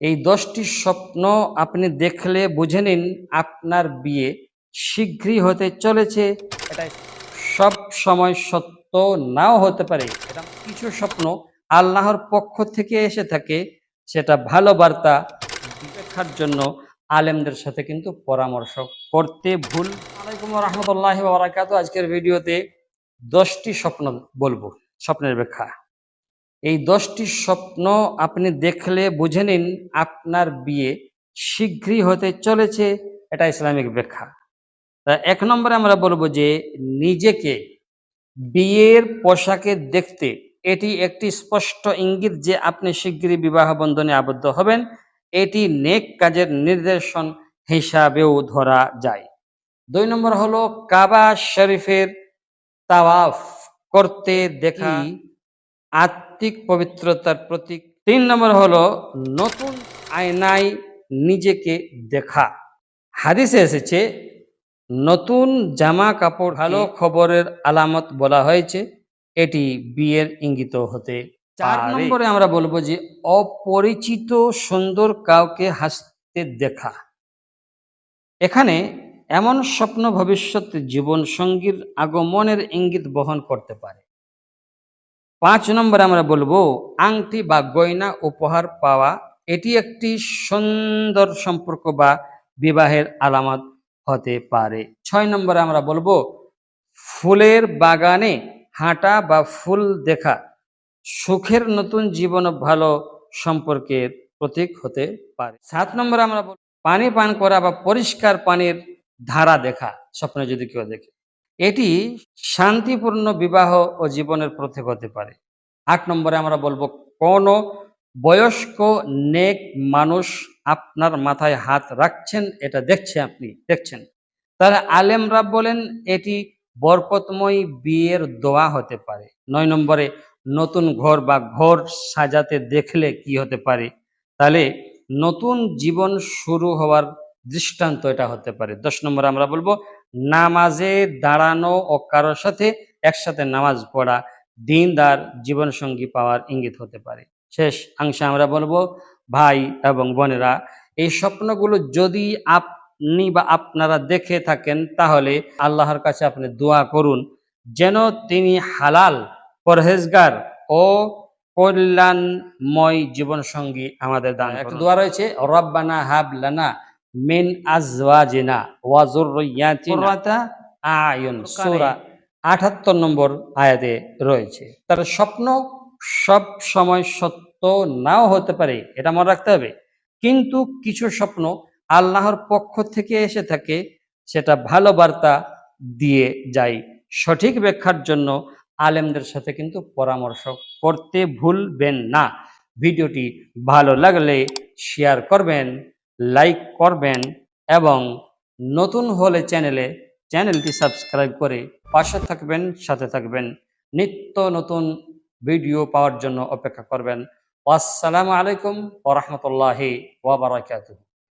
এই দশটি স্বপ্ন আপনি দেখলে বুঝে নিন আপনার বিয়ে শীঘ্রই হতে চলেছে। এটা সব সময় সত্য নাও হতে পারে। কিছু স্বপ্ন আল্লাহর পক্ষ থেকে এসে থাকে, সেটা ভালো বার্তা দেখার জন্য আলেমদের সাথে কিন্তু পরামর্শ করতে ভুল। আলাইকুম রহমতুল্লাহ আজকের ভিডিওতে দশটি স্বপ্ন বলব, স্বপ্নের ব্যাখ্যা। এই দশটি স্বপ্ন আপনি দেখলে বুঝে নিন আপনার বিয়ে শীঘ্রই হতে চলেছে, এটা ইসলামিক ব্যাখ্যা। তা এক নম্বরে আমরা বলব যে নিজেকে বিয়ের পোশাকে দেখতে এটি একটি স্পষ্ট ইঙ্গিত যে আপনি শীঘ্রই বিবাহ বন্ধনে আবদ্ধ হবেন। এটি নেক কাজের নির্দেশন হিসাবেও ধরা যায়। দুই নম্বর হলো কাবা শরীফের তাওয়াফ করতে দেখা আত্মিক পবিত্রতার প্রতীক। তিন নম্বর হলো নতুন আয়নায় নিজেকে দেখা। হাদিসে এসেছে নতুন জামা কাপড় ভালো খবরের আলামত বলা হয়েছে এটি বিয়ের ইঙ্গিত হতে চার। নম্বরে আমরা বলব যে অপরিচিত সুন্দর কাউকে হাসতে দেখা। এখানে এমন স্বপ্ন ভবিষ্যৎ জীবন সঙ্গীর আগমনের ইঙ্গিত বহন করতে পারে। পাঁচ নম্বরে আমরা বলব, আংটি বা গয়না উপহার পাওয়া, এটি একটি সুন্দর সম্পর্ক বা বিবাহের আলামত হতে পারে। ছয় নম্বরে আমরা বলব, ফুলের বাগানে হাঁটা বা ফুল দেখা সুখের নতুন জীবন ভালো সম্পর্কের প্রতীক হতে পারে। সাত নম্বরে আমরা বলব, পানি পান করা বা পরিষ্কার পানির ধারা দেখা, স্বপ্নে যদি কেউ দেখে। এটি শান্তিপূর্ণ বিবাহ ও জীবনের প্রতীক হতে পারে। আট নম্বরে আমরা বলব, কোন বয়স্ক নেক মানুষ আপনার মাথায় হাত রাখছেন, এটা দেখছে আপনি, দেখছেন। তাহলে আলেমরা বলেন, এটি বরকতময় বিয়ের দোয়া হতে পারে। নয় নম্বরে, নতুন ঘর বা ঘর সাজাতে দেখলে কি হতে পারে? তাহলে নতুন জীবন শুরু হওয়ার দৃষ্টান্ত এটা হতে পারে। দশ নম্বরে আমরা বলব নামাজে দাঁড়ানো ও কারোর সাথে একসাথে নামাজ পড়া দিনদার জীবনসঙ্গী পাওয়ার ইঙ্গিত হতে পারে। শেষ অংশে আমরা বলব ভাই এবং বোনেরা এই স্বপ্নগুলো যদি আপনি বা আপনারা দেখে থাকেন তাহলে আল্লাহর কাছে আপনি দোয়া করুন যেন তিনি হালাল পরহেজগার ও কল্যাণময় জীবনসঙ্গী আমাদের দান একটা দোয়া রয়েছে রব্বানা হাব লানা মিন আজওয়াজিনা ওয়া যুররিয়াতিনা। আয়ুন সূরা আঠাত্তর নম্বর আয়াতে রয়েছে। তার স্বপ্ন সব সময় সত্য নাও হতে পারে এটা মনে রাখতে হবে। কিন্তু কিছু স্বপ্ন আল্লাহর পক্ষ থেকে এসে থাকে সেটা ভালো বার্তা দিয়ে যায়। সঠিক ব্যাখ্যার জন্য আলেমদের সাথে কিন্তু পরামর্শ করতে ভুলবেন না। ভিডিওটি ভালো লাগলে শেয়ার করবেন। লাইক করবেন এবং নতুন হলে চ্যানেলে চ্যানেলটি সাবস্ক্রাইব করে পাশে থাকবেন, সাথে থাকবেন। নিত্য নতুন ভিডিও পাওয়ার জন্য অপেক্ষা করবেন। আসসালামু আলাইকুম ওরহমতুল্লাহি ওয়াবারাকাতুহু